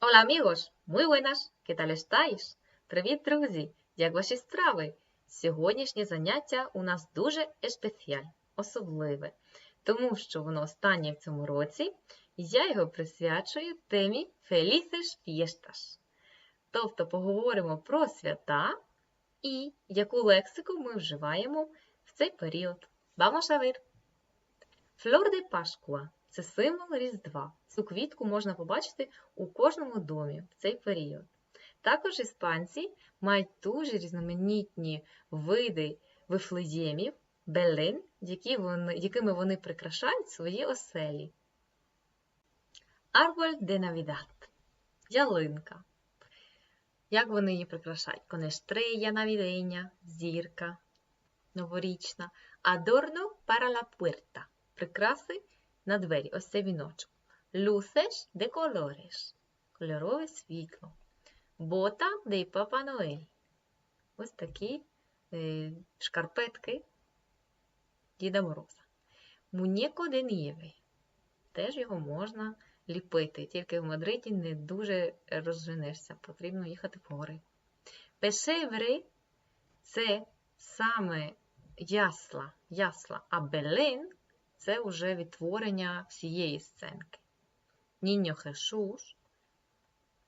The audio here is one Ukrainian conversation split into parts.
Hola amigos, muy buenas, ¿qué tal estáis? Привіт, друзі! Як ваші справи? Сьогоднішнє заняття у нас дуже спеціаль, особливе, тому що воно останнє в цьому році, я його присвячую темі Felices Fiestas. Тобто поговоримо про свята і яку лексику ми вживаємо в цей період. Vamos a ver! Флор де Пашкуа це символ Різдва. Цю квітку можна побачити у кожному домі в цей період. Також іспанці мають дуже різноманітні види вифлеємів, белин, які вони, якими вони прикрашають свої оселі. Арболь де Навідат ялинка. Як вони її прикрашають? Конестрея навідення, зірка новорічна, адорно la puerta прикраси на двері, ось це віночок. Luces de colores кольорове світло. Бота de Папа Ноель. Ось такі е, шкарпетки Діда Мороза. Мунєко де Нєве. Теж його можна ліпити, тільки в Мадриді не дуже розженешся, потрібно їхати в гори. Пешеври це саме ясла, ясла, а Белин це вже відтворення всієї сценки. Ніньо Хешуш,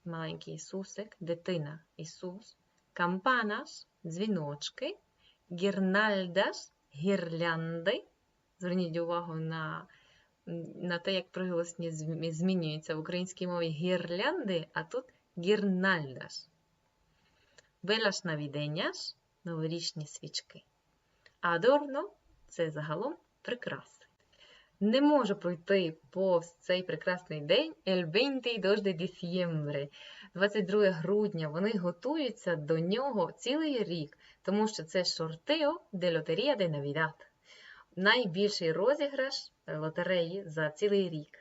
маленький Ісусик, дитина Ісус, кампанас, дзвіночки, гірнальдас, гірлянди. Зверніть увагу на на те, як приголосні змінюються в українській мові гірлянди, а тут гірнальдас. Велаш навіденяш новорічні свічки. Адорно це загалом прикраси. Не можу пройти повз цей прекрасний день El 22 de diciembre, 22 грудня. Вони готуються до нього цілий рік, тому що це шортео де Lotería de Navidad. Найбільший розіграш лотереї за цілий рік.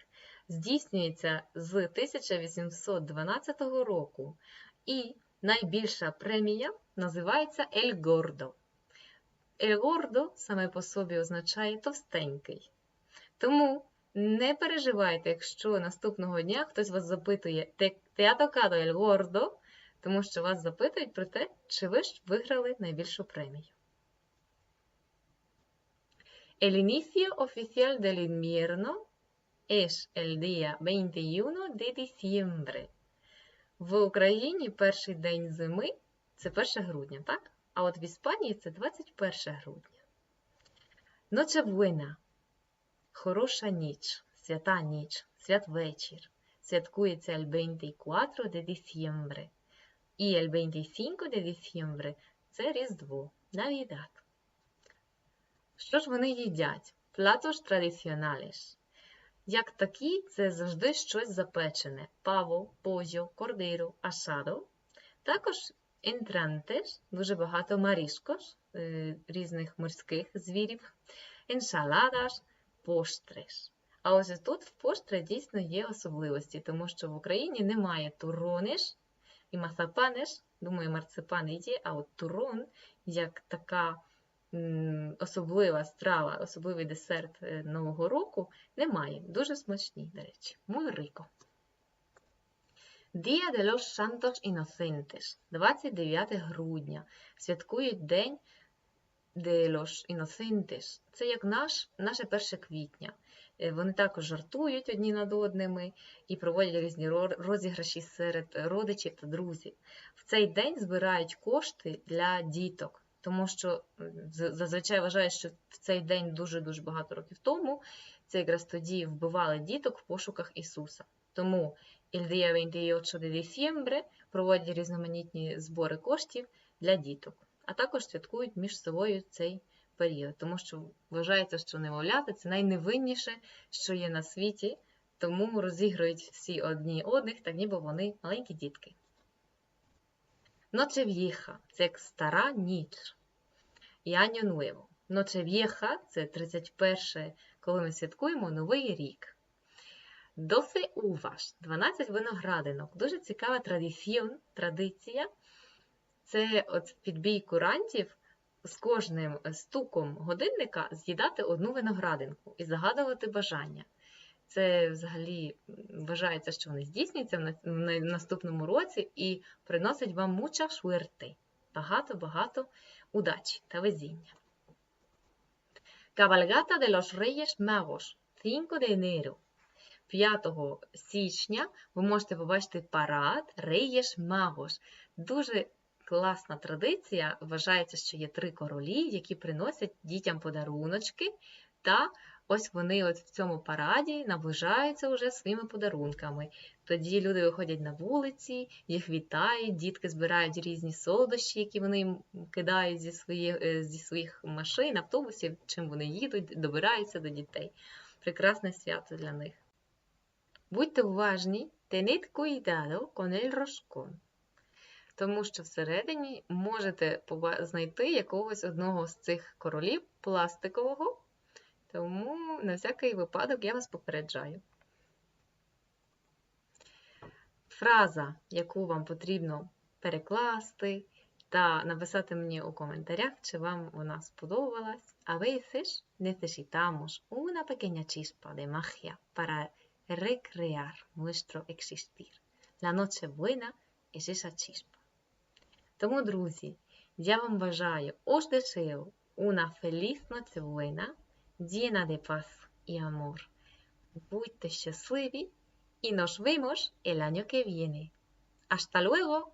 Здійснюється з 1812 року. І найбільша премія називається El Gordo. El Gordo саме по собі означає товстенький. Тому не переживайте, якщо наступного дня хтось вас запитує «Te ha tocado el gordo?», тому що вас запитують про те, чи ви ж виграли найбільшу премію. El inicio oficial del invierno es el día 21 de diciembre. В Україні перший день зими це 1 грудня, так? А от в Іспанії це 21 грудня. Nochebuena Хороша ніч, свята ніч, святвечір. Святкується el 24 de diciembre. І el 25 de diciembre – це Різдво, Navidad. Що ж вони їдять? Platos tradicionales. Як такі, це завжди щось запечене: паво, позьо, кордиро, асадо. Також entrantes, дуже багато марішкош, різних морських звірів, ensaladas, поштреш. А ось тут в поштре дійсно є особливості, тому що в Україні немає турониш і мацапаниш, думаю, марципани є, а от турон, як така особлива страва, особливий десерт е, Нового року, немає. Дуже смачні, до речі. Muy rico. Día de los Santos Inocentes, 29 грудня. Святкують День de los. Це як наш, наше 1 квітня. Е, вони також жартують одні над одними і проводять різні розіграші серед родичів та друзів. В цей день збирають кошти для діток тому що зазвичай вважають, що в цей день дуже-дуже багато років тому це якраз тоді вбивали діток в пошуках Ісуса. Тому il día 28 de diciembre проводять різноманітні збори коштів для діток, а також святкують між собою цей період, тому що вважається, що немовляти це найневинніше, що є на світі, тому розігрують всі одні одних, так ніби вони маленькі дітки. Ночев'єха це як стара ніч. І Аньо Ночев'єха це 31, коли ми святкуємо Новий рік. Досе уваш 12 виноградинок. Дуже цікава традиція. Це от підбій курантів з кожним стуком годинника з'їдати одну виноградинку і загадувати бажання. Це взагалі вважається, що вони здійснюються в наступному році і приносить вам mucha suerte. Багато-багато удачі та везіння. Cabalgata de los Reyes Magos 5 de enero. 5 січня ви можете побачити парад Reyes Magos. Дуже класна традиція. Вважається, що є три королі, які приносять дітям подаруночки та Ось вони от в цьому параді наближаються вже своїми подарунками. Тоді люди виходять на вулиці, їх вітають, дітки збирають різні солодощі, які вони кидають зі своїх, е, зі своїх машин, автобусів, чим вони їдуть, добираються до дітей. Прекрасне свято для них. Будьте уважні, tened cuidado con el roscón. Тому що всередині можете знайти якогось одного з цих королів пластикового. Тому на всякий випадок я вас попереджаю. Фраза, яку вам потрібно перекласти та написати мені у коментарях, чи вам вона сподобалась. A veces necesitamos una pequeña chispa de magia para recrear nuestro existir. La noche buena es esa chispa. Тому, друзі, я вам бажаю os deseo una feliz noche buena llena de paz y amor. Будьте щасливі y nos vemos el año que viene. ¡Hasta luego!